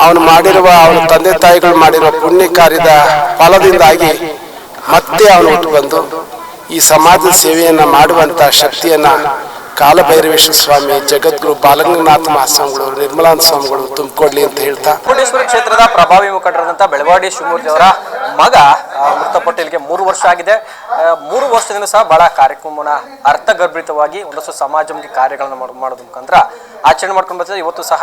ಅವನು ಮಾಡಿರುವ, ಅವನ ತಂದೆ ತಾಯಿಗಳು ಮಾಡಿರುವ ಪುಣ್ಯ ಕಾರ್ಯದ ಫಲದಿಂದಾಗಿ ಮತ್ತೆ ಅವನು ಬಂದು ಈ ಸಮಾಜ ಸೇವೆಯನ್ನ ಮಾಡುವಂತ ಶಕ್ತಿಯನ್ನ ಕಾಲಭೈರವೇಶ್ವರ ಸ್ವಾಮಿ, ಜಗದ್ಗುರು ಬಾಲಗಂಗನಾಥ ಮಹಾಸ್ವಾಮಿಗಳು, ನಿರ್ಮಲಾನಂದ ಸ್ವಾಮಿಗಳು ತುಂಬಿಕೊಡ್ಲಿ ಅಂತ ಹೇಳ್ತಾ. ಪುಣೇಶ್ವರ ಕ್ಷೇತ್ರದ ಪ್ರಭಾವಿ ಮುಖಂಡರಾದಂಥ ಬೆಳವಾಡಿ ಶಿವಮೂರ್ತಿಯವರ ಮಗ ಇಲ್ಲಿಗೆ ಮೂರು ವರ್ಷ ಆಗಿದೆ. ಮೂರು ವರ್ಷದಿಂದ ಸಹ ಬಹಳ ಕಾರ್ಯಕ್ರಮನ ಅರ್ಥಗರ್ಭಿತವಾಗಿ ಒಂದಷ್ಟು ಸಮಾಜಮುಖಿ ಕಾರ್ಯಗಳನ್ನು ಮಾಡ್- ಮಾಡೋದ್ರ ಮುಖಾಂತರ ಆಚರಣೆ ಮಾಡ್ಕೊಂಡು ಬರ್ತಿದ್ದಾರೆ. ಇವತ್ತು ಸಹ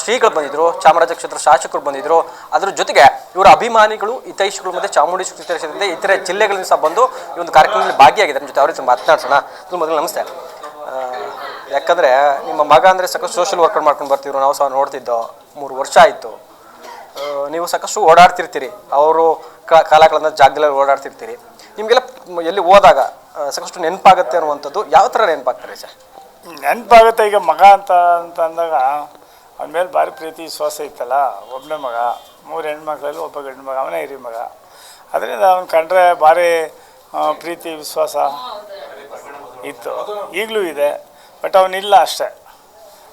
ಶ್ರೀಗಳು ಬಂದಿದ್ರು, ಚಾಮರಾಜ ಕ್ಷೇತ್ರ ಶಾಸಕರು ಬಂದಿದ್ರು. ಅದ್ರ ಜೊತೆಗೆ ಇವರ ಅಭಿಮಾನಿಗಳು, ಹಿತೈಷಿಗಳು ಮತ್ತೆ ಚಾಮುಂಡೇಶ್ವರಿ ಸೇರಿದಂತೆ ಇತರೆ ಜಿಲ್ಲೆಗಳಿಂದ ಸಹ ಬಂದು ಈ ಒಂದು ಕಾರ್ಯಕ್ರಮದಲ್ಲಿ ಭಾಗಿಯಾಗಿದ್ದಾರೆ. ನಮ್ಮ ಜೊತೆ ಅವ್ರ ಜೊತೆ ಮಾತನಾಡ್ಸೋಣ. ಮೊದಲು ನಮಸ್ತೆ. ಯಾಕಂದರೆ ಯಾಕಂದ್ರೆ ನಿಮ್ಮ ಮಗ ಅಂದ್ರೆ ಸಾಕಷ್ಟು ಸೋಷಿಯಲ್ ವರ್ಕರ್ ಮಾಡ್ಕೊಂಡು ಬರ್ತಿದ್ರು. ನಾವು ಸಹ ನೋಡ್ತಿದ್ದೋ, ಮೂರು ವರ್ಷ ಆಯಿತು. ನೀವು ಸಾಕಷ್ಟು ಓಡಾಡ್ತಿರ್ತೀರಿ. ಅವರು ಕಾಲಗಳನ್ನ ಜಾಗದಲ್ಲಿ ಓಡಾಡ್ತಿರ್ತೀರಿ. ನಿಮಗೆಲ್ಲ ಎಲ್ಲಿ ಹೋದಾಗ ಸಾಕಷ್ಟು ನೆನಪಾಗತ್ತೆ ಅನ್ನುವಂಥದ್ದು ಯಾವ ಥರ ನೆನಪಾಗ್ತಾರೆ ಸರ್? ನೆನಪಾಗುತ್ತೆ ಈಗ ಮಗ ಅಂತ ಅಂತ ಅಂದಾಗ ಅವನ ಮೇಲೆ ಭಾರಿ ಪ್ರೀತಿ ವಿಶ್ವಾಸ ಇತ್ತಲ್ಲ ಒಬ್ಬನೇ ಮಗ ಮೂರು ಹೆಣ್ಮಕ್ಳಲ್ಲಿ ಒಬ್ಬ ಗಂಡು ಮಗ ಅವನೇ ಹಿರಿ ಮಗ. ಅದರಿಂದ ಅವನು ಕಂಡ್ರೆ ಭಾರಿ ಪ್ರೀತಿ ವಿಶ್ವಾಸ ಇತ್ತು. ಈಗಲೂ ಇದೆ ಬಟ್ ಅವನಿಲ್ಲ ಅಷ್ಟೇ.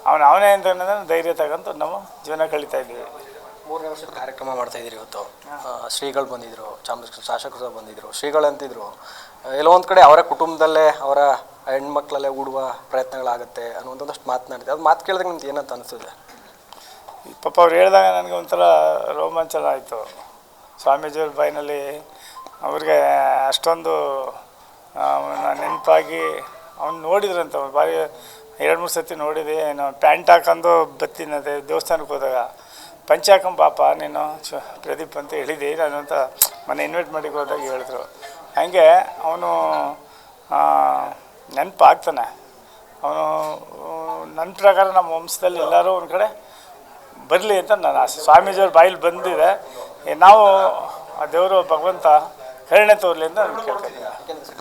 ಅವನು ಅವನೇ ಅಂತ ಧೈರ್ಯ ತಗೊಂಡು ನಾವು ಜೀವನ ಕಳೀತಾ ಇದ್ದೀವಿ. ಮೂರನೇ ವರ್ಷದ ಕಾರ್ಯಕ್ರಮ ಮಾಡ್ತಾ ಇದ್ದೀರಿ ಇವತ್ತು. ಶ್ರೀಗಳು ಬಂದಿದ್ರು ಚಾಮರಾಜ ಶಾಸಕರು ಸಹ ಬಂದಿದ್ರು ಶ್ರೀಗಳು ಅಂತಿದ್ರು. ಎಲ್ಲೊಂದು ಎಲ್ಲೋ ಒಂದು ಕಡೆ ಅವರ ಕುಟುಂಬದಲ್ಲೇ ಅವರ ಹೆಣ್ಮಕ್ಳಲ್ಲೇ ಹೂಡುವ ಪ್ರಯತ್ನಗಳಾಗುತ್ತೆ ಅನ್ನೋ ಒಂದೊಂದಷ್ಟು ಮಾತನಾಡಿದೆ ಅದು ಮಾತು ಕೇಳಿದಾಗ ನಿಮ್ಗೆ ಏನಂತ ಅನಿಸ್ತದೆ ಈ ಪಾಪ ಅವ್ರು ಹೇಳಿದಾಗ ನನಗೆ ಒಂಥರ ರೋಮಾಂಚನ ಆಯಿತು. ಸ್ವಾಮೀಜಿಯವ್ರ ಬಾಯಿನಲ್ಲಿ ಅವ್ರಿಗೆ ಅಷ್ಟೊಂದು ನೆನಪಾಗಿ ಅವ್ನು ನೋಡಿದ್ರಂತ. ಅವ್ನು ಬಾರಿ ಎರಡು ಮೂರು ಸತಿ ನೋಡಿದೆ ನಾನು ಪ್ಯಾಂಟ್ ಹಾಕೊಂಡು ಬತ್ತಿನದೆ ದೇವಸ್ಥಾನಕ್ಕೆ ಹೋದಾಗ. ಪಂಚ ಹಾಕೊಂಡು ಪಾಪ ನೀನು ಚ ಪ್ರದೀಪ್ ಅಂತ ಹೇಳಿದೆ, ನಾನು ಅಂತ ಮನೆ ಇನ್ವೈಟ್ ಮಾಡಿ ಹೋದಾಗ ಹೇಳಿದ್ರು. ಹಾಗೆ ಅವನು ನೆನಪಾಗ್ತಾನೆ. ಅವನು ನನ್ನ ಪ್ರಕಾರ ನಮ್ಮ ವಂಶದಲ್ಲಿ ಎಲ್ಲರೂ ಒಂದು ಕಡೆ ಬರಲಿ ಅಂತ ನಾನು ಆಸೆ. ಸ್ವಾಮೀಜಿಯವ್ರ ಬಾಯಲ್ಲಿ ಬಂದಿದೆ. ನಾವು ಆ ದೇವರು ಭಗವಂತ ಕರುಣೆ ತೋರಲಿ ಅಂತ ನಾನು ಕೇಳ್ತೀನಿ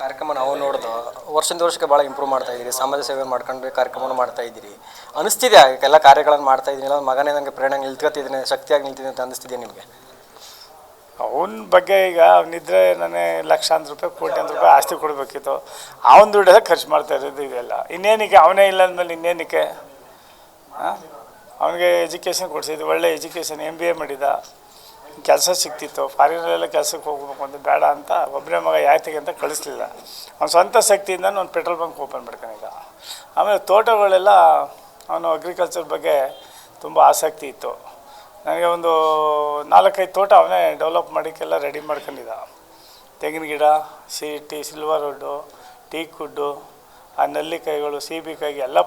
ಕಾರ್ಯಕ್ರಮ ನಾವು ನೋಡ್ದು ವರ್ಷದಿಂದ ವರ್ಷಕ್ಕೆ ಭಾಳ ಇಂಪ್ರೂವ್ ಮಾಡ್ತಾ ಇದ್ದೀರಿ. ಸಮಾಜ ಸೇವೆ ಮಾಡ್ಕೊಂಡು ಕಾರ್ಯಕ್ರಮವನ್ನು ಮಾಡ್ತಾ ಇದ್ದೀರಿ. ಅನಿಸ್ತಿದೆ ಎಲ್ಲ ಕಾರ್ಯಗಳನ್ನು ಮಾಡ್ತಾ ಇದ್ದೀನಿ ಮಗನೇ ನನಗೆ ಪ್ರೇರಣೆ ನಿಲ್ತ್ಕೊತಿದ್ದೀನಿ ಶಕ್ತಿಯಾಗಿ ನಿಲ್ತಿದ್ದೀನಿ ಅಂತ ಅನಿಸ್ತಿದೆ ನಿಮಗೆ? ಅವನ ಬಗ್ಗೆ ಈಗ ಅವನಿದ್ರೆ ನನಗೆ ಲಕ್ಷಾಂತರ ರೂಪಾಯಿ ಕೋಟ್ಯಾಂತರ ರೂಪಾಯಿ ಆಸ್ತಿ ಕೊಡಬೇಕಿತ್ತು. ಅವನ ದುಡ್ಡೆಲ್ಲ ಖರ್ಚು ಮಾಡ್ತಾ ಇರೋದು ಇದೆಲ್ಲ ಇನ್ನೇನಕ್ಕೆ? ಅವನೇ ಇಲ್ಲ ಅಂದಮೇಲೆ ಇನ್ನೇನಕ್ಕೆ? ಅವನಿಗೆ ಎಜುಕೇಷನ್ ಕೊಡಿಸಿದ್ದು ಒಳ್ಳೆ ಎಜುಕೇಷನ್ ಎಂ ಬಿ ಎ ಮಾಡಿದ, ಕೆಲಸ ಸಿಕ್ತಿತ್ತು. ಫಾರಿನಲ್ಲೆಲ್ಲ ಕೆಲಸಕ್ಕೆ ಹೋಗ್ಬೇಕು ಅಂತ, ಬೇಡ ಅಂತ ಒಬ್ಬನೇ ಮಗ ಯಾತಿಗೆ ಅಂತ ಕಳಿಸ್ಲಿಲ್ಲ. ಅವ್ನ ಸ್ವಂತ ಶಕ್ತಿಯಿಂದ ಒಂದು ಪೆಟ್ರೋಲ್ ಬಂಕ್ ಓಪನ್ ಮಾಡ್ಕೊಂಡಿದ್ದ ಆಮೇಲೆ ತೋಟಗಳೆಲ್ಲ ಅವನು ಅಗ್ರಿಕಲ್ಚರ್ ಬಗ್ಗೆ ತುಂಬ ಆಸಕ್ತಿ ಇತ್ತು. ನನಗೆ ಒಂದು ನಾಲ್ಕೈದು ತೋಟ ಅವನೇ ಡೆವಲಪ್ ಮಾಡೋಕ್ಕೆಲ್ಲ ರೆಡಿ ಮಾಡ್ಕೊಂಡಿದ್ದ. ತೆಂಗಿನ ಗಿಡ, C, T silver wood teak wood ಆ ನೆಲ್ಲಿಕಾಯಿಗಳು ಸೀಬೆಕಾಯಿ ಎಲ್ಲ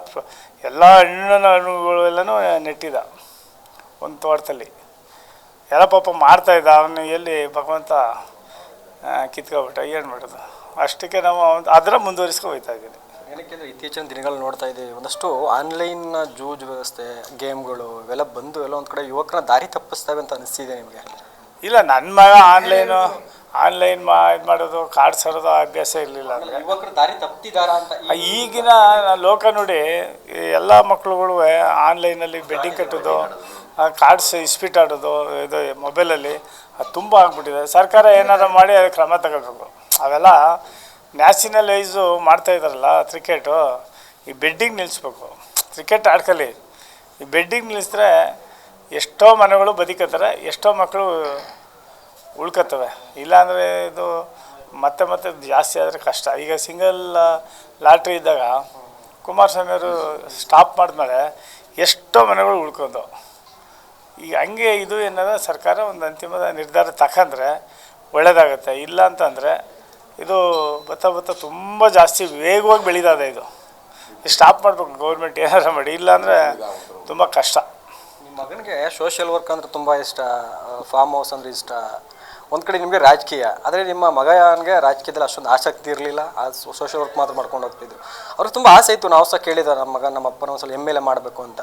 ಎಲ್ಲ ಹಣ್ಣಿನ ಹಣ್ಣುಗಳು ಎಲ್ಲನೂ ನೆಟ್ಟಿದ್ದ ಒಂದು ತೋಟದಲ್ಲಿ. ಎಲ್ಲ ಪಾಪ ಮಾಡ್ತಾಯಿದ್ದ ಅವನು ಎಲ್ಲಿ ಭಗವಂತ ಕಿತ್ಕೊಬಿಟ್ಟ ಏನು ಮಾಡೋದು? ಅಷ್ಟಕ್ಕೆ ನಾವು ಅದರ ಮುಂದುವರಿಸ್ಕೊ ಹೋಗ್ತಾ ಇದ್ದೀನಿ. ಏನಕ್ಕೆ ಅಂದರೆ ಇತ್ತೀಚಿನ ದಿನಗಳು ನೋಡ್ತಾ ಇದ್ದೀವಿ ಒಂದಷ್ಟು ಆನ್ಲೈನ್ ಜೂಜ್ ವ್ಯವಸ್ಥೆ ಗೇಮ್ಗಳು ಇವೆಲ್ಲ ಬಂದು ಎಲ್ಲ ಒಂದು ಕಡೆ ಯುವಕರನ್ನ ದಾರಿ ತಪ್ಪಿಸ್ತವೆ ಅಂತ ಅನಿಸ್ತಿದೆ ನಿಮಗೆ? ಇಲ್ಲ ನನ್ನ ಮಗ ಆನ್ಲೈನು ಆನ್ಲೈನ್ ಮಾ ಇದು ಮಾಡೋದು ಕಾರ್ಡ್ ಸರೋದು ಅಭ್ಯಾಸ ಇರಲಿಲ್ಲ ಅಂದರೆ. ಯುವಕರು ದಾರಿ ತಪ್ಪಿದಾರ ಅಂತ ಈಗಿನ ಲೋಕ ನೋಡಿ ಎಲ್ಲ ಮಕ್ಳುಗಳು ಆನ್ಲೈನಲ್ಲಿ ಬೆಡ್ಡಿಂಗ್ ಕಟ್ಟೋದು ಕಾರ್ಡ್ಸ್ ಇಸ್ಪೀಟ್ ಆಡೋದು ಇದು ಮೊಬೈಲಲ್ಲಿ ಅದು ತುಂಬ ಆಗ್ಬಿಟ್ಟಿದೆ. ಸರ್ಕಾರ ಏನಾದರೂ ಮಾಡಿ ಅದಕ್ಕೆ ಕ್ರಮ ತಗೋಬೇಕು. ಅವೆಲ್ಲ ನ್ಯಾಷನಲ್ ವೈಸು ಮಾಡ್ತಾ ಇದ್ದಾರಲ್ಲ ಕ್ರಿಕೆಟು ಈ ಬೆಡ್ಡಿಂಗ್ ನಿಲ್ಲಿಸ್ಬೇಕು ಕ್ರಿಕೆಟ್ ಆಡ್ಕಲಿ. ಈ ಬೆಡ್ಡಿಂಗ್ ನಿಲ್ಲಿಸಿದ್ರೆ ಎಷ್ಟೋ ಮನೆಗಳು ಬದುಕತ್ತಾರೆ ಎಷ್ಟೋ ಮಕ್ಕಳು ಉಳ್ಕತ್ತವೆ. ಇಲ್ಲಾಂದರೆ ಇದು ಮತ್ತೆ ಮತ್ತೆ ಜಾಸ್ತಿ ಆದರೆ ಕಷ್ಟ. ಈಗ ಸಿಂಗಲ್ ಲಾಟ್ರಿ ಇದ್ದಾಗ ಕುಮಾರಸ್ವಾಮಿ ಅವರು ಸ್ಟಾಪ್ ಮಾಡಿದ್ಮೇಲೆ ಎಷ್ಟೋ ಮನೆಗಳು ಉಳ್ಕೊಂಡು ಈಗ ಹಂಗೆ ಇದು ಏನದ, ಸರ್ಕಾರ ಒಂದು ಅಂತಿಮದ ನಿರ್ಧಾರ ತಗೊಂಡ್ರೆ ಒಳ್ಳೆಯದಾಗುತ್ತೆ ಇಲ್ಲ ಅಂತಂದರೆ ಇದು ಭತ್ತ ಭತ್ತ ತುಂಬ ಜಾಸ್ತಿ ವೇಗವಾಗಿ ಬೆಳೀತದೆ ಇದು. ಸ್ಟಾಪ್ ಮಾಡಬೇಕು ಗೌರ್ಮೆಂಟ್ ಏನಾರ ಮಾಡಿ. ಇಲ್ಲಾಂದರೆ ತುಂಬ ಕಷ್ಟ. ನಿಮ್ಮ ಮಗನಿಗೆ ಸೋಷಿಯಲ್ ವರ್ಕ್ ಅಂದರೆ ತುಂಬ ಇಷ್ಟ ಫಾರ್ಮ್ ಹೌಸ್ ಅಂದರೆ ಇಷ್ಟ. ಒಂದು ಕಡೆ ನಿಮಗೆ ರಾಜಕೀಯ, ಆದರೆ ನಿಮ್ಮ ಮಗನಿಗೆ ರಾಜಕೀಯದಲ್ಲಿ ಅಷ್ಟೊಂದು ಆಸಕ್ತಿ ಇರಲಿಲ್ಲ, ಆ ಸೋಷಿಯಲ್ ವರ್ಕ್ ಮಾತ್ರ ಮಾಡ್ಕೊಂಡು ಹೋಗ್ತಿದ್ರು ಅವ್ರಿಗೆ ತುಂಬ ಆಸೆ ಇತ್ತು, ನಾವು ಸಹ ಕೇಳಿದ ನಮ್ಮ ಮಗ, ನಮ್ಮ ಅಪ್ಪನ ಒಂದ್ಸಲ ಎಂ ಎಲ್ ಎ ಮಾಡಬೇಕು ಅಂತ.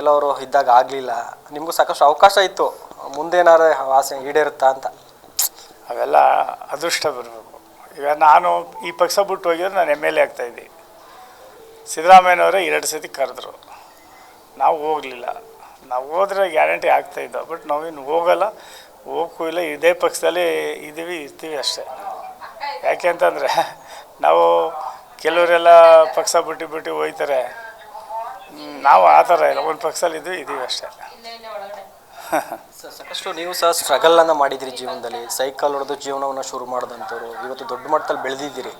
ಎಲ್ಲವರು ಇದ್ದಾಗ ಆಗಲಿಲ್ಲ. ನಿಮಗೂ ಸಾಕಷ್ಟು ಅವಕಾಶ ಇತ್ತು ಮುಂದೇನಾರ ಆಸೆ ಈಡೇರುತ್ತಾ ಅಂತ. ಅವೆಲ್ಲ ಅದೃಷ್ಟ ಬರಬೇಕು. ಈಗ ನಾನು ಈ ಪಕ್ಷ ಬಿಟ್ಟು ಹೋಗಿದ್ರೆ ನಾನು ಎಂ ಎಲ್ ಎ ಆಗ್ತಾಯಿದ್ದೆ ಸಿದ್ದರಾಮಯ್ಯನವರೇ ಎರಡು ಸತಿ ಕರೆದ್ರು. ನಾವು ಹೋಗಲಿಲ್ಲ. ನಾವು ಹೋದ್ರೆ ಗ್ಯಾರಂಟಿ ಆಗ್ತಾಯಿದ್ದೋ ಬಟ್ ನಾವಿನ್ನು ಹೋಗಲ್ಲ. ಹೋಗಕ್ಕೂ ಇಲ್ಲ, ಇದೇ ಪಕ್ಷದಲ್ಲಿ ಇದ್ದೀವಿ ಇರ್ತೀವಿ ಅಷ್ಟೇ. ಯಾಕೆ ಅಂತಂದರೆ, ನಾವು ಕೆಲವರೆಲ್ಲ ಪಕ್ಷ ಬಿಟ್ಟು ಬಿಟ್ಟು ಹೋಯ್ತಾರೆ. ನಾವು ಆ ಥರ ಇಲ್ಲ, ಒಂದು ಪಕ್ಷದಲ್ಲಿ ಇದ್ದೀವಿ ಇದ್ದೀವಿ ಅಷ್ಟೇ. ಸಾಕಷ್ಟು ನೀವು ಸಹ ಸ್ಟ್ರಗಲನ್ನು ಮಾಡಿದ್ರಿ ಮಾಡಿದಿರಿ ಜೀವನದಲ್ಲಿ. ಸೈಕಲ್ ಹೊಡೆದು ಜೀವನವನ್ನು ಶುರು ಮಾಡಿದಂಥವ್ರು. ಇವತ್ತು ದೊಡ್ಡ ಮಟ್ಟದಲ್ಲಿ ಬೆಳೆದಿದ್ದೀರಿ.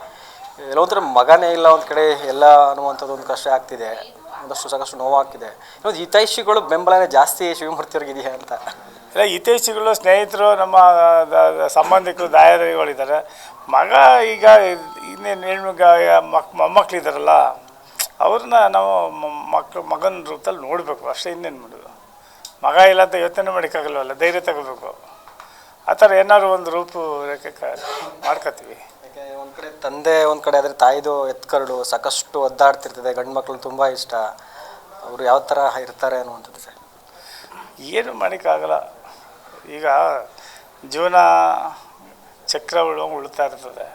ಎಲ್ಲೊಂದ್ರೆ ಮಗನೇ ಇಲ್ಲ ಒಂದು ಕಡೆ, ಎಲ್ಲ ಅನ್ನುವಂಥದ್ದು ಒಂದು ಕಷ್ಟ ಆಗ್ತಿದೆ. ಒಂದಷ್ಟು ಸಾಕಷ್ಟು ನೋವಾಗ್ತಿದೆ. ಇವತ್ತು ಹಿತೈಷಿಗಳು ಬೆಂಬಲನೇ ಜಾಸ್ತಿ ಶಿವಮೂರ್ತಿಯವ್ರಿಗೆ ಇದೆಯಾ ಅಂತ. ಇಲ್ಲ ಇತ್ತೀಚೆಗಳು ಸ್ನೇಹಿತರು ನಮ್ಮ ಸಂಬಂಧಿಕರು ದಾಯಾದಿಗಳಿದ್ದಾರೆ ಮಗ ಈಗ ಇನ್ನೇನು ಹೆಣ್ಮಗ ಮಕ್ ಮೊಮ್ಮಕ್ಕಳಿದ್ದಾರಲ್ಲ ಅವ್ರನ್ನ ನಾವು ಮಕ್ಳು ಮಗನ ರೂಪದಲ್ಲಿ ನೋಡಬೇಕು. ಅಷ್ಟೇ ಇನ್ನೇನು ಮಾಡೋದು? ಮಗ ಇಲ್ಲ ಅಂತ ಯೋಚನೆ ಮಾಡೋಕ್ಕಾಗಲ್ವಲ್ಲ ಧೈರ್ಯ ತಗೋಬೇಕು. ಆ ಥರ ಏನಾದ್ರು ಒಂದು ರೂಪ ಮಾಡ್ಕೊತೀವಿ. ಒಂದು ಕಡೆ ತಂದೆ ಒಂದು ಕಡೆ ಆದರೆ ತಾಯಿದು ಎತ್ಕರಡು ಸಾಕಷ್ಟು ಒದ್ದಾಡ್ತಿರ್ತದೆ ಗಂಡು ಮಕ್ಳು ತುಂಬ ಇಷ್ಟ. ಅವರು ಯಾವ ಥರ ಇರ್ತಾರೆ ಅನ್ನುವಂಥದ್ದು ಸರ್? ಏನು ಮಾಡೋಕ್ಕಾಗಲ್ಲ. ಈಗ ಜೀವನ ಚಕ್ರಗಳು ಉಳ್ತಾ ಇರ್ತದೆ.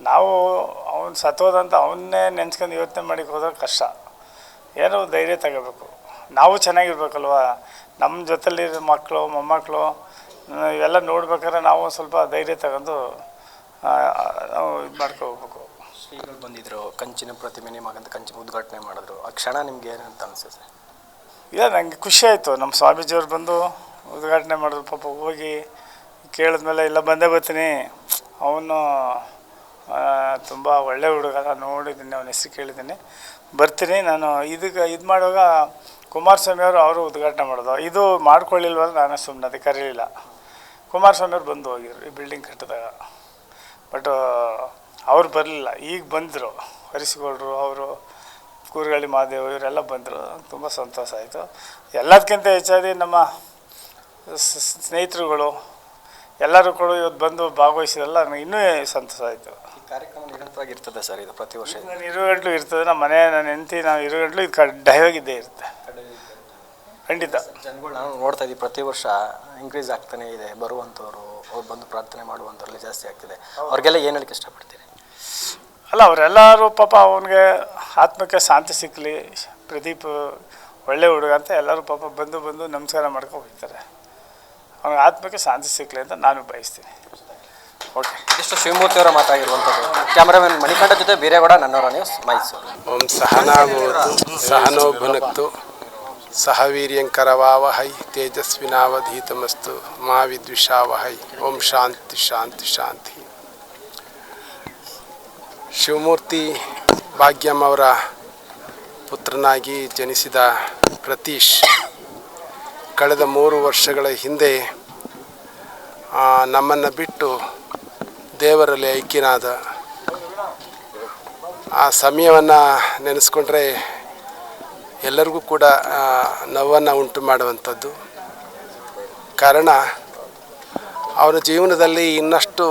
ನಾವು ಅವನು ಸತ್ತೋದಂತ ಅವನ್ನೇ ನೆನ್ಸ್ಕೊಂಡು ಯೋಚನೆ ಮಾಡಿಕ್ಕೆ ಹೋದ್ರೆ ಕಷ್ಟ. ಏನೋ ಧೈರ್ಯ ತಗೋಬೇಕು. ನಾವು ಚೆನ್ನಾಗಿರ್ಬೇಕಲ್ವ? ನಮ್ಮ ಜೊತೆಲಿರೋ ಮಕ್ಕಳು ಮೊಮ್ಮಕ್ಕಳು ಇವೆಲ್ಲ ನೋಡ್ಬೇಕಾದ್ರೆ ನಾವು ಸ್ವಲ್ಪ ಧೈರ್ಯ ತಗೊಂಡು ನಾವು ಇದು ಮಾಡ್ಕೊ ಹೋಗ್ಬೇಕು ಶ್ರೀಗಳು ಬಂದಿದ್ರು ಕಂಚಿನ ಪ್ರತಿಮೆ ನಿಮಗಂತ ಕಂಚಿನ ಉದ್ಘಾಟನೆ ಮಾಡಿದ್ರು. ಆ ಕ್ಷಣ ನಿಮ್ಗೆ ಏನಂತ ಅನಿಸುತ್ತೆ? ಇಲ್ಲ ನನಗೆ ಖುಷಿ ಆಯಿತು. ನಮ್ಮ ಸ್ವಾಮೀಜಿಯವ್ರು ಬಂದು ಉದ್ಘಾಟನೆ ಮಾಡಿದ್ರು, ಪಾಪ ಹೋಗಿ ಕೇಳಿದ್ಮೇಲೆ, ಇಲ್ಲ, ಬಂದೇ ಬರ್ತೀನಿ. ಅವನು ತುಂಬ ಒಳ್ಳೆ ಹುಡುಗ ನೋಡಿದ್ದೀನಿ, ಅವನ ಹೆಸರು ಕೇಳಿದ್ದೀನಿ. ಬರ್ತೀನಿ, ನಾನು ಇದಕ್ಕೆ, ಇದು ಮಾಡುವಾಗ ಕುಮಾರಸ್ವಾಮಿ ಅವರು ಅವರು ಉದ್ಘಾಟನೆ ಮಾಡೋದು ಇದು ಮಾಡ್ಕೊಳ್ಳಿಲ್ವಲ್ಲ, ನಾನು ಸುಮ್ಮನೆ ಅದಕ್ಕೆ ಕರೀಲಿಲ್ಲ. ಕುಮಾರಸ್ವಾಮಿ ಅವರು ಬಂದು ಹೋಗಿದ್ರು, ಈ ಬಿಲ್ಡಿಂಗ್ ಕಟ್ಟಿದಾಗ. ಬಟ್ ಅವ್ರು ಬರಲಿಲ್ಲ. ಈಗ ಬಂದರು ಹರಿಸಿಕೊಳ್ಳರು ಅವರು, ಕೂರ್ಗಳ್ಳಿ ಮಹಾದೇವ್ ಇವರೆಲ್ಲ ಬಂದರು. ತುಂಬ ಸಂತೋಷ ಆಯಿತು. ಎಲ್ಲದಕ್ಕಿಂತ ಹೆಚ್ಚಾಗಿ ನಮ್ಮ ಸ್ನೇಹಿತರುಗಳು ಎಲ್ಲರೂ ಕೂಡ ಇವತ್ತು ಬಂದು ಭಾಗವಹಿಸಿದಲ್ಲ ನನಗೆ ಇನ್ನೂ ಸಂತೋಷ ಆಯಿತು. ಈ ಕಾರ್ಯಕ್ರಮ ನಿರಂತರವಾಗಿ ಇರ್ತದೆ ಸರ್ ಇದು ಪ್ರತಿ ವರ್ಷ? ನಾನು ಇರುಗಂಟ್ಲು ಇರ್ತದೆ. ನಮ್ಮ ಮನೆ ನನ್ನ ಹೆಂಡತಿ ನಾವು ಇರುಗಂಟ್ಲು ಇದು ಕಡ್ಡಾಯವಾಗಿದ್ದೇ ಇರುತ್ತೆ. ಖಂಡಿತ. ಜನಗಳು ನಾನು ನೋಡ್ತಾ ಇದ್ದೀವಿ ಪ್ರತಿ ವರ್ಷ ಇನ್ಕ್ರೀಸ್ ಆಗ್ತಾನೆ ಇದೆ. ಬರುವಂಥವ್ರು ಅವ್ರು ಬಂದು ಪ್ರಾರ್ಥನೆ ಮಾಡುವಂಥವ್ರಲ್ಲಿ ಜಾಸ್ತಿ ಆಗ್ತಿದೆ. ಅವ್ರಿಗೆಲ್ಲ ಏನು ಹೇಳಕ್ಕೆ ಇಷ್ಟಪಡ್ತೀರಿ? ಅಲ್ಲ ಅವರೆಲ್ಲರೂ ಪಾಪ ಅವನಿಗೆ ಆತ್ಮಕ್ಕೆ ಶಾಂತಿ ಸಿಕ್ಕಲಿ ಪ್ರದೀಪ್ ಒಳ್ಳೆ ಹುಡುಗ ಅಂತ ಎಲ್ಲರೂ ಪಾಪ ಬಂದು ಬಂದು ನಮಸ್ಕಾರ ಮಾಡ್ಕೊಂಡು ಹೋಗ್ತಾರೆ. ಅವನಿಗೆ ಆತ್ಮಕ್ಕೆ ಶಾಂತಿ ಸಿಕ್ಕಲಿ ಅಂತ ನಾನು ಬಯಸ್ತೀನಿ. ಓಕೆ ಇದಿಷ್ಟು ಶಿವಮೂರ್ತಿ ಅವರ ಮಾತಾಗಿರುವಂಥದ್ದು. ಕ್ಯಾಮ್ರಾಮನ್ ಮಣಿಕಂಠ ಜೊತೆ ಬೀರೇಗೌಡ ನನ್ನವರ ನ್ಯೂಸ್ ಮೈಸೂರು ಓಂ ಸಹನಾಭೂತು ಸಹನೋ ಭುನಕ್ತು ಸಹ ವೀರ್ಯಂಕರವಾವಹೈ ತೇಜಸ್ವಿನಾವಧೀತಮಸ್ತು ಮಾ ವಿದ್ವಿಷಾವಹೈ ಓಂ ಶಾಂತಿ ಶಾಂತಿ ಶಾಂತಿ. ಶಿವಮೂರ್ತಿ ಭಾಗ್ಯಂ ಅವರ ಪುತ್ರನಾಗಿ ಜನಿಸಿದ ಪ್ರತೀಶ್ ಕಳೆದ ಮೂರು ವರ್ಷಗಳ ಹಿಂದೆ ನಮ್ಮನ್ನು ಬಿಟ್ಟು ದೇವರಲ್ಲಿ ಐಕ್ಯನಾದ ಆ ಸಮಯವನ್ನು ನೆನೆಸ್ಕೊಂಡ್ರೆ ಎಲ್ಲರಿಗೂ ಕೂಡ ನೋವನ್ನು ಉಂಟು ಮಾಡುವಂಥದ್ದು. ಕಾರಣ ಅವರ ಜೀವನದಲ್ಲಿ ಇನ್ನಷ್ಟು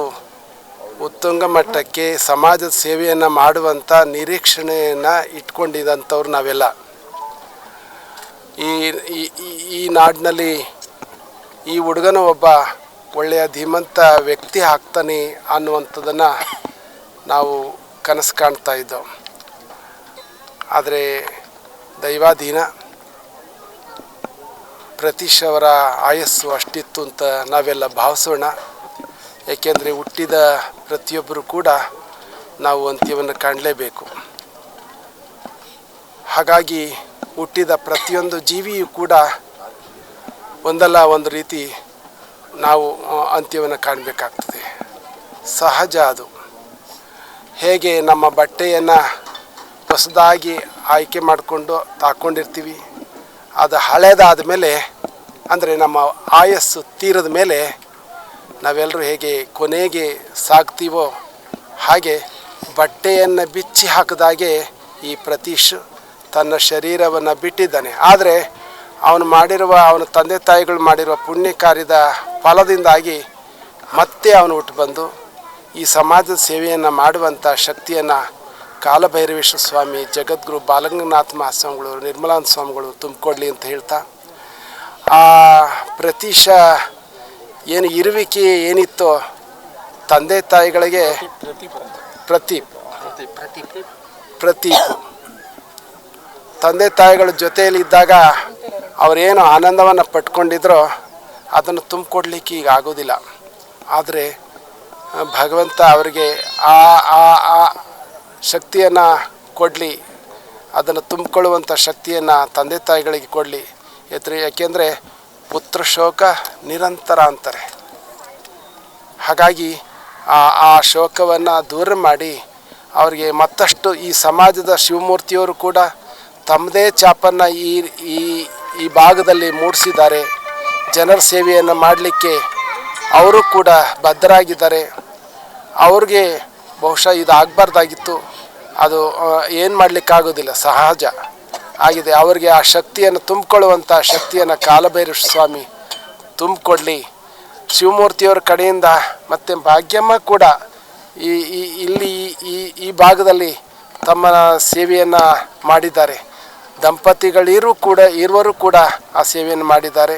ಉತ್ತುಂಗ ಮಟ್ಟಕ್ಕೆ ಸಮಾಜದ ಸೇವೆಯನ್ನು ಮಾಡುವಂಥ ನಿರೀಕ್ಷಣೆಯನ್ನು ಇಟ್ಕೊಂಡಿದ್ದಂಥವ್ರು ನಾವೆಲ್ಲ. ಈ, ಈ- ನಾಡಿನಲ್ಲಿ ಈ ಹುಡುಗನ ಒಬ್ಬ ಒಳ್ಳೆಯ ಧೀಮಂತ ವ್ಯಕ್ತಿ ಆಗ್ತಾನೆ ಅನ್ನುವಂಥದ್ದನ್ನು ನಾವು ಕನಸು ಕಾಣ್ತಾ ಇದ್ದೋ. ಆದರೆ ದೈವಾಧೀನ ಪ್ರತೀಶ್ ಆಯಸ್ಸು ಅಷ್ಟಿತ್ತು ಅಂತ ನಾವೆಲ್ಲ ಭಾವಿಸೋಣ. ಏಕೆಂದರೆ ಹುಟ್ಟಿದ ಪ್ರತಿಯೊಬ್ಬರು ಕೂಡ ನಾವು ಅಂತ್ಯವನ್ನು ಕಾಣಲೇಬೇಕು. ಹಾಗಾಗಿ ಹುಟ್ಟಿದ ಪ್ರತಿಯೊಂದು ಜೀವಿಯೂ ಕೂಡ ಒಂದಲ್ಲ ಒಂದು ರೀತಿ ನಾವು ಅಂತ್ಯವನ್ನು ಕಾಣಬೇಕಾಗ್ತದೆ. ಸಹಜ ಅದು. ಹೇಗೆ ನಮ್ಮ ಬಟ್ಟೆಯನ್ನು ಹೊಸದಾಗಿ ಆಯ್ಕೆ ಮಾಡಿಕೊಂಡು ತಾಕೊಂಡಿರ್ತೀವಿ, ಅದು ಹಳೆದಾದ ಮೇಲೆ, ಅಂದರೆ ನಮ್ಮ ಆಯಸ್ಸು ತೀರದ ಮೇಲೆ ನಾವೆಲ್ಲರೂ ಹೇಗೆ ಕೊನೆಗೆ ಸಾಕ್ತೀವೋ ಹಾಗೆ ಬಟ್ಟೆಯನ್ನು ಬಿಚ್ಚಿ ಹಾಕಿದಾಗೆ ಈ ಪ್ರತೀಶ್ ತನ್ನ ಶರೀರವನ್ನು ಬಿಟ್ಟಿದ್ದಾನೆ. ಆದರೆ ಅವನು ಮಾಡಿರುವ ಅವನ ತಂದೆ ತಾಯಿಗಳು ಮಾಡಿರುವ ಪುಣ್ಯ ಕಾರ್ಯದ ಫಲದಿಂದಾಗಿ ಮತ್ತೆ ಅವನು ಹುಟ್ಟು ಬಂದು ಈ ಸಮಾಜದ ಸೇವೆಯನ್ನು ಮಾಡುವಂಥ ಶಕ್ತಿಯನ್ನು ಕಾಲಭೈರವೇಶ್ವರ ಸ್ವಾಮಿ ಜಗದ್ಗುರು ಬಾಲಗಂಗನಾಥ ಮಹಾಸ್ವಾಮಿಗಳು ನಿರ್ಮಲಾನಂದ ಸ್ವಾಮಿಗಳು ತುಂಬಿಕೊಡ್ಲಿ ಅಂತ ಹೇಳ್ತಾ ಆ ಪ್ರತೀಶ ಏನು ಇರುವಿಕೆ ಏನಿತ್ತೋ ತಂದೆ ತಾಯಿಗಳಿಗೆ ಪ್ರತಿ ಪ್ರತಿ. ಪ್ರತೀಪ್. ತಂದೆ ತಾಯಿಗಳ ಜೊತೆಯಲ್ಲಿ ಇದ್ದಾಗ ಅವರೇನು ಆನಂದವನ್ನು ಪಟ್ಕೊಂಡಿದ್ರೋ ಅದನ್ನು ತುಂಬಿಕೊಡ್ಲಿಕ್ಕೆ ಈಗ ಆಗೋದಿಲ್ಲ. ಆದರೆ ಭಗವಂತ ಅವರಿಗೆ ಆ ಆ ಆ ಶಕ್ತಿಯನ್ನು ಕೊಡಲಿ, ಅದನ್ನು ತುಂಬಿಕೊಳ್ಳುವಂಥ ಶಕ್ತಿಯನ್ನು ತಂದೆ ತಾಯಿಗಳಿಗೆ ಕೊಡಲಿ. ಎತ್ರಿ, ಯಾಕೆಂದರೆ ಪುತ್ರ ಶೋಕ ನಿರಂತರ ಅಂತಾರೆ. ಹಾಗಾಗಿ ಆ ಆ ಶೋಕವನ್ನು ದೂರ ಮಾಡಿ, ಅವರಿಗೆ ಮತ್ತಷ್ಟು ಈ ಸಮಾಜದ ಶಿವಮೂರ್ತಿಯವರು ಕೂಡ ತಮ್ಮದೇ ಚಾಪನ್ನು ಈ ಈ ಈ ಭಾಗದಲ್ಲಿ ಮೂಡಿಸಿದ್ದಾರೆ. ಜನರ ಸೇವೆಯನ್ನು ಮಾಡಲಿಕ್ಕೆ ಅವರು ಕೂಡ ಬದ್ಧರಾಗಿದ್ದಾರೆ. ಅವ್ರಿಗೆ ಬಹುಶಃ ಇದು ಆಗಬಾರ್ದಾಗಿತ್ತು. ಅದು ಏನು ಮಾಡಲಿಕ್ಕಾಗೋದಿಲ್ಲ, ಸಹಜ ಆಗಿದೆ. ಅವರಿಗೆ ಆ ಶಕ್ತಿಯನ್ನು ತುಂಬಿಕೊಳ್ಳುವಂಥ ಶಕ್ತಿಯನ್ನು ಕಾಲಭೈರವ ಸ್ವಾಮಿ ತುಂಬಿಕೊಡಲಿ. ಶಿವಮೂರ್ತಿಯವರ ಕಡೆಯಿಂದ ಮತ್ತು ಭಾಗ್ಯಮ್ಮ ಕೂಡ ಈ ಇಲ್ಲಿ ಈ ಈ ಭಾಗದಲ್ಲಿ ತಮ್ಮ ಸೇವೆಯನ್ನು ಮಾಡಿದ್ದಾರೆ. ದಂಪತಿಗಳಿರು ಕೂಡ ಇರುವರು ಕೂಡ ಆ ಸೇವೆಯನ್ನು ಮಾಡಿದ್ದಾರೆ.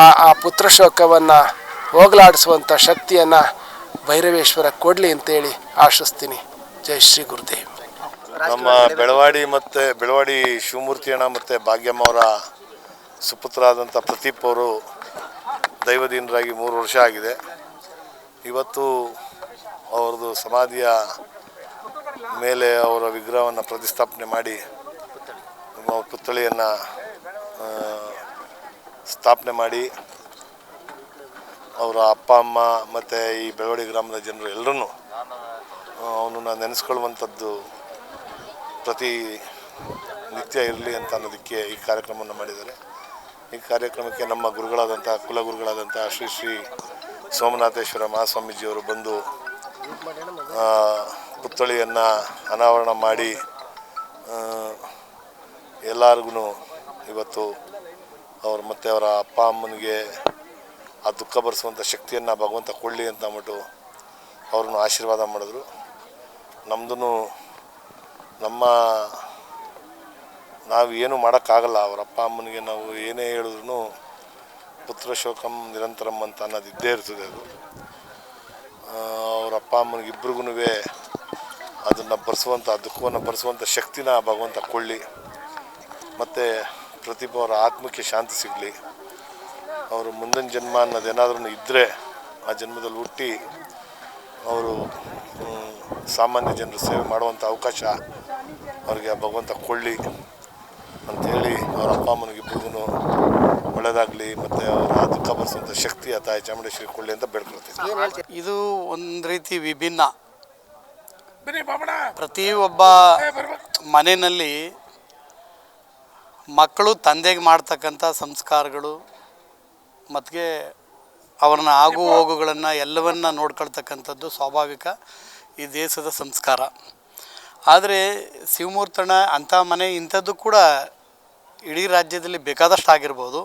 ಆ ಆ ಪುತ್ರ ಶೋಕವನ್ನು ಹೋಗಲಾಡಿಸುವಂಥ ಶಕ್ತಿಯನ್ನು ಭೈರವೇಶ್ವರ ಕೊಡಲಿ ಅಂತೇಳಿ ಆಶಿಸ್ತೀನಿ. ಜೈ ಶ್ರೀ ಗುರುದೇವ್. ನಮ್ಮ ಬೆಳವಾಡಿ ಮತ್ತು ಬೆಳವಾಡಿ ಶಿವಮೂರ್ತಿಯಣ್ಣ ಮತ್ತು ಭಾಗ್ಯಮ್ಮ ಅವರ ಸುಪುತ್ರರಾದಂಥ ಪ್ರತೀಪ್ ಅವರು ದೈವದೀನರಾಗಿ ಮೂರು ವರ್ಷ ಆಗಿದೆ. ಇವತ್ತು ಅವ್ರದ್ದು ಸಮಾಧಿಯ ಮೇಲೆ ಅವರ ವಿಗ್ರಹವನ್ನು ಪ್ರತಿಷ್ಠಾಪನೆ ಮಾಡಿ ನಮ್ಮ ಪುತ್ಥಳಿಯನ್ನು ಸ್ಥಾಪನೆ ಮಾಡಿ ಅವರ ಅಪ್ಪ, ಅಮ್ಮ ಮತ್ತು ಈ ಬೆಳವಡಿ ಗ್ರಾಮದ ಜನರು ಎಲ್ಲರೂ ಅವನನ್ನು ನೆನೆಸ್ಕೊಳ್ಳುವಂಥದ್ದು ಪ್ರತಿ ನಿತ್ಯ ಇರಲಿ ಅಂತ ಅನ್ನೋದಕ್ಕೆ ಈ ಕಾರ್ಯಕ್ರಮವನ್ನು ಮಾಡಿದ್ದಾರೆ. ಈ ಕಾರ್ಯಕ್ರಮಕ್ಕೆ ನಮ್ಮ ಗುರುಗಳಾದಂಥ ಕುಲಗುರುಗಳಾದಂಥ ಶ್ರೀ ಶ್ರೀ ಸೋಮನಾಥೇಶ್ವರ ಮಹಾಸ್ವಾಮೀಜಿಯವರು ಬಂದು ಪುತ್ಥಳಿಯನ್ನು ಅನಾವರಣ ಮಾಡಿ ಎಲ್ಲರಿಗೂ ಇವತ್ತು ಅವ್ರ ಮತ್ತು ಅವರ ಅಪ್ಪ ಅಮ್ಮನಿಗೆ ಆ ದುಃಖ ಬರೆಸುವಂಥ ಶಕ್ತಿಯನ್ನು ಭಗವಂತ ಕೊಡಲಿ ಅಂತ ಅಂದ್ಬಿಟ್ಟು ಅವ್ರನ್ನು ಆಶೀರ್ವಾದ ಮಾಡಿದ್ರು. ನಮ್ಮದೂ ನಮ್ಮ ನಾವು ಏನು ಮಾಡೋಕ್ಕಾಗಲ್ಲ, ಅವ್ರ ಅಪ್ಪ ಅಮ್ಮನಿಗೆ ನಾವು ಏನೇ ಹೇಳಿದ್ರು ಪುತ್ರ ಶೋಕಂ ನಿರಂತರಂ ಅಂತ ಅನ್ನೋದು ಇದ್ದೇ ಇರ್ತದೆ ಅದು. ಅವ್ರ ಅಪ್ಪ ಅಮ್ಮನಿಗೆ ಇಬ್ರಿಗೂ ಅದನ್ನು ಬರೆಸುವಂಥ ದುಃಖವನ್ನು ಬರೆಸುವಂಥ ಶಕ್ತಿನ ಭಗವಂತ ಕೊಳ್ಳಿ ಮತ್ತು ಪ್ರತಿಭಾ ಅವರ ಆತ್ಮಕ್ಕೆ ಶಾಂತಿ ಸಿಗಲಿ. ಅವರು ಮುಂದಿನ ಜನ್ಮ ಅನ್ನೋದೇನಾದ್ರೂ ಇದ್ದರೆ ಆ ಜನ್ಮದಲ್ಲಿ ಹುಟ್ಟಿ ಅವರು ಸಾಮಾನ್ಯ ಜನರು ಸೇವೆ ಮಾಡುವಂಥ ಅವಕಾಶ ಅವರಿಗೆ ಆ ಭಗವಂತ ಕೊಳ್ಳಿ ಅಂಥೇಳಿ ಅವರ ಅಪ್ಪ ಅಮ್ಮನಿಗಿಬ್ಬರಿಗೂ ಒಳ್ಳೆಯದಾಗಲಿ ಮತ್ತು ಅವರ ದುಃಖ ಬರೆಸುವಂಥ ಶಕ್ತಿ ಆ ತಾಯಿ ಚಾಮುಂಡೇಶ್ವರಿ ಕೊಳ್ಳಿ ಅಂತ ಬೇಡ್ಕೊಳ್ತೀನಿ. ಇದು ಒಂದು ರೀತಿ ವಿಭಿನ್ನ. ಪ್ರತಿ ಒಬ್ಬ ಮನೆಯಲ್ಲಿ ಮಕ್ಕಳು ತಂದೆಗೆ ಮಾಡ್ತಕ್ಕಂಥ ಸಂಸ್ಕಾರಗಳು ಮತ್ತು ಅವ್ರನ್ನ ಆಗು ಹೋಗುಗಳನ್ನು ಎಲ್ಲವನ್ನ ನೋಡ್ಕೊಳ್ತಕ್ಕಂಥದ್ದು ಸ್ವಾಭಾವಿಕ ಈ ದೇಶದ ಸಂಸ್ಕಾರ. ಆದರೆ ಶಿವಮೂರ್ತಣ್ಣ ಅಂಥ ಮನೆ ಇಂಥದ್ದು ಕೂಡ ಇಡೀ ರಾಜ್ಯದಲ್ಲಿ ಬೇಕಾದಷ್ಟು ಆಗಿರ್ಬೋದು.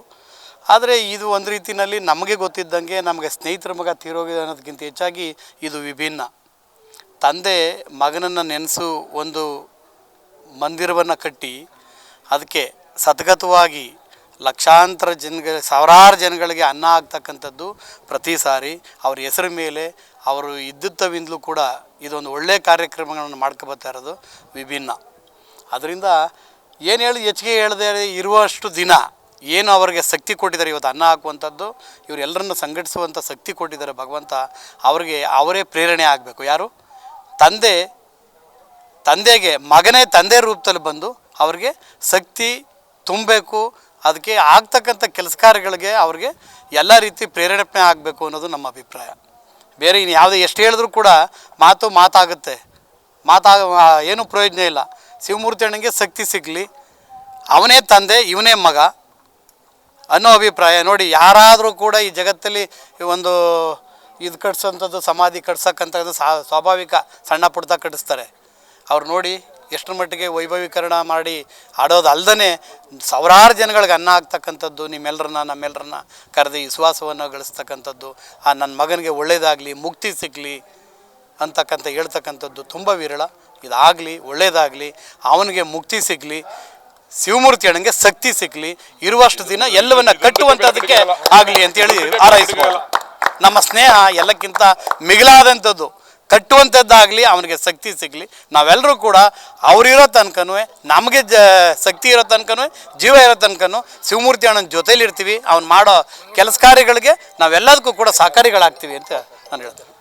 ಆದರೆ ಇದು ಒಂದು ರೀತಿಯಲ್ಲಿ ನಮಗೆ ಗೊತ್ತಿದ್ದಂಗೆ ನಮಗೆ ಸ್ನೇಹಿತರ ಮಗ ತೀರೋಗಿದೆ ಅನ್ನೋದಕ್ಕಿಂತ ಹೆಚ್ಚಾಗಿ ಇದು ವಿಭಿನ್ನ. ತಂದೆ ಮಗನನ್ನು ನೆನೆಸು ಒಂದು ಮಂದಿರವನ್ನು ಕಟ್ಟಿ, ಅದಕ್ಕೆ ಸದ್ಗತವಾಗಿ ಲಕ್ಷಾಂತರ ಜನಗಳ, ಸಾವಿರಾರು ಜನಗಳಿಗೆ ಅನ್ನ ಆಗ್ತಕ್ಕಂಥದ್ದು ಪ್ರತಿ ಸಾರಿ. ಅವ್ರ ಹೆಸರು ಮೇಲೆ ಅವರು ಇದ್ದುತ್ತವಿಂದಲೂ ಕೂಡ ಇದೊಂದು ಒಳ್ಳೆಯ ಕಾರ್ಯಕ್ರಮಗಳನ್ನು ಮಾಡ್ಕೊಬತ್ತಾ ಇರೋದು ವಿಭಿನ್ನ. ಅದರಿಂದ ಏನು ಹೇಳಿ ಹೆಚ್ಚಿಗೆ ಹೇಳದೆ ಇರುವಷ್ಟು ದಿನ ಏನು ಅವರಿಗೆ ಶಕ್ತಿ ಕೊಟ್ಟಿದ್ದಾರೆ, ಇವತ್ತು ಅನ್ನ ಹಾಕುವಂಥದ್ದು ಇವರೆಲ್ಲರನ್ನು ಸಂಘಟಿಸುವಂಥ ಶಕ್ತಿ ಕೊಟ್ಟಿದ್ದಾರೆ ಭಗವಂತ, ಅವರಿಗೆ ಅವರೇ ಪ್ರೇರಣೆ ಆಗಬೇಕು. ಯಾರು? ತಂದೆ, ತಂದೆಗೆ, ಮಗನೇ ತಂದೆ ರೂಪದಲ್ಲಿ ಬಂದು ಅವ್ರಿಗೆ ಶಕ್ತಿ ತುಂಬಬೇಕು. ಅದಕ್ಕೆ ಆಗ್ತಕ್ಕಂಥ ಕೆಲಸ ಕಾರ್ಯಗಳಿಗೆ ಅವ್ರಿಗೆ ಎಲ್ಲ ರೀತಿ ಪ್ರೇರಣೆ ಆಗಬೇಕು ಅನ್ನೋದು ನಮ್ಮ ಅಭಿಪ್ರಾಯ. ಬೇರೆ ಇನ್ನು ಯಾವುದೇ ಎಷ್ಟು ಹೇಳಿದ್ರೂ ಕೂಡ ಮಾತು ಮಾತಾಗುತ್ತೆ. ಮಾತಾ ಏನೂ ಪ್ರಯೋಜನ ಇಲ್ಲ. ಶಿವಮೂರ್ತಿ ಅಣ್ಣಂಗೆ ಶಕ್ತಿ ಸಿಗಲಿ. ಅವನೇ ತಂದೆ, ಇವನೇ ಮಗ ಅನ್ನೋ ಅಭಿಪ್ರಾಯ. ನೋಡಿ, ಯಾರಾದರೂ ಕೂಡ ಈ ಜಗತ್ತಲ್ಲಿ ಒಂದು ಇದು ಕಟ್ಸೋಂಥದ್ದು, ಸಮಾಧಿ ಕಟ್ಸಕ್ಕಂಥದ್ದು ಸ್ವಾಭಾವಿಕ ಸಣ್ಣ ಪುಟ್ಟ ಕಟ್ಟಿಸ್ತಾರೆ. ಅವ್ರು ನೋಡಿ ಎಷ್ಟರ ಮಟ್ಟಿಗೆ ವೈಭವೀಕರಣ ಮಾಡಿ ಆಡೋದು ಅಲ್ಲದೇ ಸಾವಿರಾರು ಜನಗಳಿಗೆ ಅನ್ನ ಆಗ್ತಕ್ಕಂಥದ್ದು ನಿಮ್ಮೆಲ್ಲರನ್ನ ನಮ್ಮೆಲ್ಲರನ್ನ ಕರೆದು ವಿಶ್ವಾಸವನ್ನು ಗಳಿಸ್ತಕ್ಕಂಥದ್ದು ಆ ನನ್ನ ಮಗನಿಗೆ ಒಳ್ಳೇದಾಗಲಿ ಮುಕ್ತಿ ಸಿಗಲಿ ಅಂತಕ್ಕಂಥ ಹೇಳ್ತಕ್ಕಂಥದ್ದು ತುಂಬ ವಿರಳ. ಇದಾಗಲಿ ಒಳ್ಳೇದಾಗಲಿ ಅವನಿಗೆ ಮುಕ್ತಿ ಸಿಗಲಿ ಶಿವಮೂರ್ತಿ ಅಣ್ಣಂಗೆ ಶಕ್ತಿ ಸಿಗಲಿ ಇರುವಷ್ಟು ದಿನ ಎಲ್ಲವನ್ನ ಕಟ್ಟುವಂಥದ್ದಕ್ಕೆ ಆಗಲಿ ಅಂತೇಳಿ ಆರೈಸ್ಬೋದು ನಮ್ಮ ಸ್ನೇಹ ಎಲ್ಲಕ್ಕಿಂತ ಮಿಗಿಲಾದಂಥದ್ದು. ಕಟ್ಟುವಂಥದ್ದಾಗಲಿ, ಅವನಿಗೆ ಶಕ್ತಿ ಸಿಗಲಿ ನಾವೆಲ್ಲರೂ ಕೂಡ ಅವರಿರೋ ತನಕನೂ, ನಮಗೆ ಜ, ಶಕ್ತಿ ಇರೋ ತನಕನೂ, ಜೀವ ಇರೋ ತನಕನೂ ಶಿವಮೂರ್ತಿ ಅಣ್ಣನ ಜೊತೇಲಿರ್ತೀವಿ. ಅವ್ನು ಮಾಡೋ ಕೆಲಸ ಕಾರ್ಯಗಳಿಗೆ ನಾವೆಲ್ಲದಕ್ಕೂ ಕೂಡ ಸಹಕಾರಿಗಳಾಗ್ತೀವಿ ಅಂತ ನಾನು ಹೇಳ್ತೇನೆ.